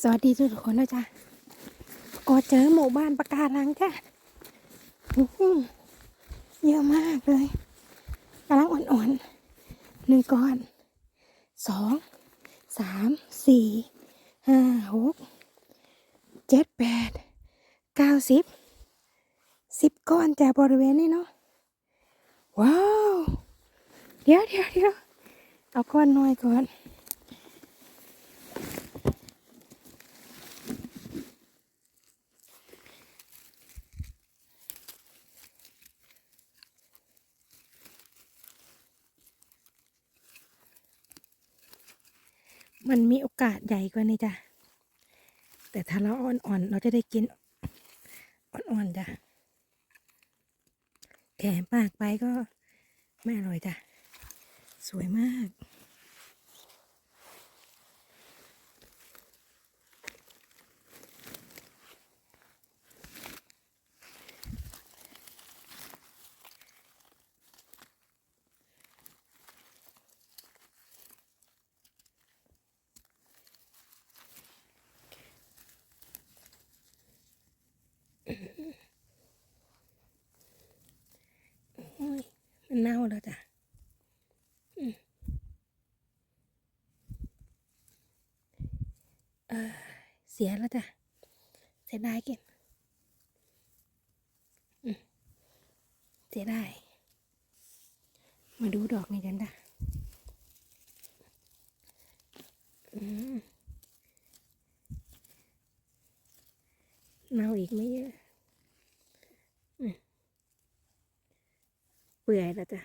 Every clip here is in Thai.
สวัสดีทุกคนนะจ๊ะก็เจอหมู่บ้านปะการังจ้ะเยอะมากเลยกำลังอ่อนๆหนึ่งก้อนสองสามสี่ห้าหกเจ็ดแปดเก้าสิบสิบก้อนจากบริเวณนี้เนาะว้าว เดี๋ยวเดี๋ยวเดี๋ยวเอาก้อนน้อยก่อน มันมีโอกาสใหญ่กว่านี้จ้ะ แต่ถ้าเราอ่อนๆ เราจะได้กิน อ่อนๆจ้ะ แก่มากไปก็ไม่อร่อยจ้ะ สวยมาก โอ้ยมันเน่า แล้วจ้ะเออเสียแล้วจ้ะ เสียดายเก็บเสียดายมาดูดอกนี้กันจ้ะเน่าอีกไม่เยอะเปื่อยแล้วจ้ะ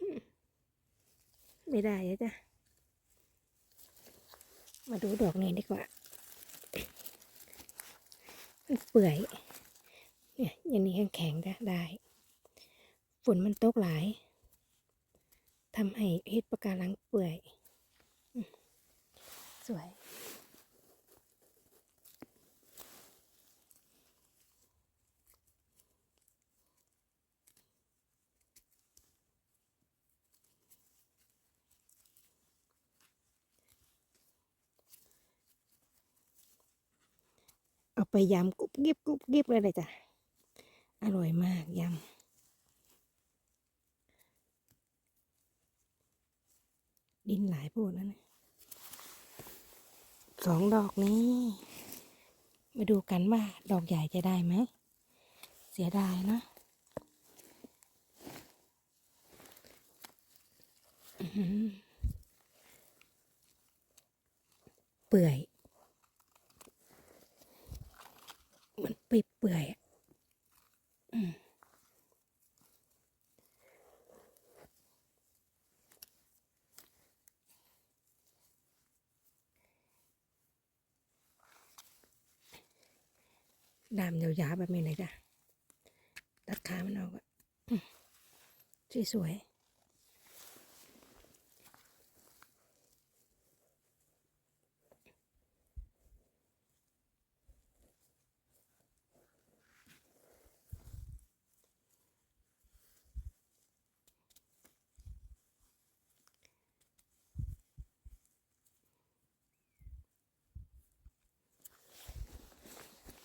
อืม ไม่ได้แล้วจ้ะ มาดูดอกนี้ดีกว่า มันเปื่อย เนี่ยอย่างนี้แข็งๆจ้ะได้ ฝนมันตกหลาย ทำให้เห็ดปะการังเปื่อย สวย ไปยำกรุบกริบกรุบกริบเลยเลยจ้ะ อร่อยมากยำดินหลายโพดแล้วนะสองดอกนี้ มาดูกันว่าดอกใหญ่จะได้ไหม เสียดายนะเปื่อย มันเปื่อยดามยาวๆแบบนี้เลยจ้ะตัดขามันออกอะสวยๆ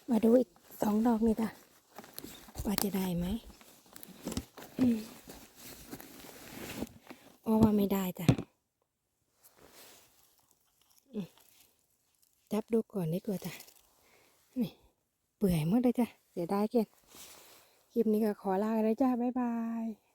มาดูอีกสองดอกนี่จ้ะว่าจะได้ไหมอือว่าไม่ได้จ้ะจับดูก่อนดีกว่าจ้ะนี่เปื่อยหมดเลยจ้ะเสียดายเกินคลิปนี้ก็ขอลาไปเลยจ้าบ๊ายบาย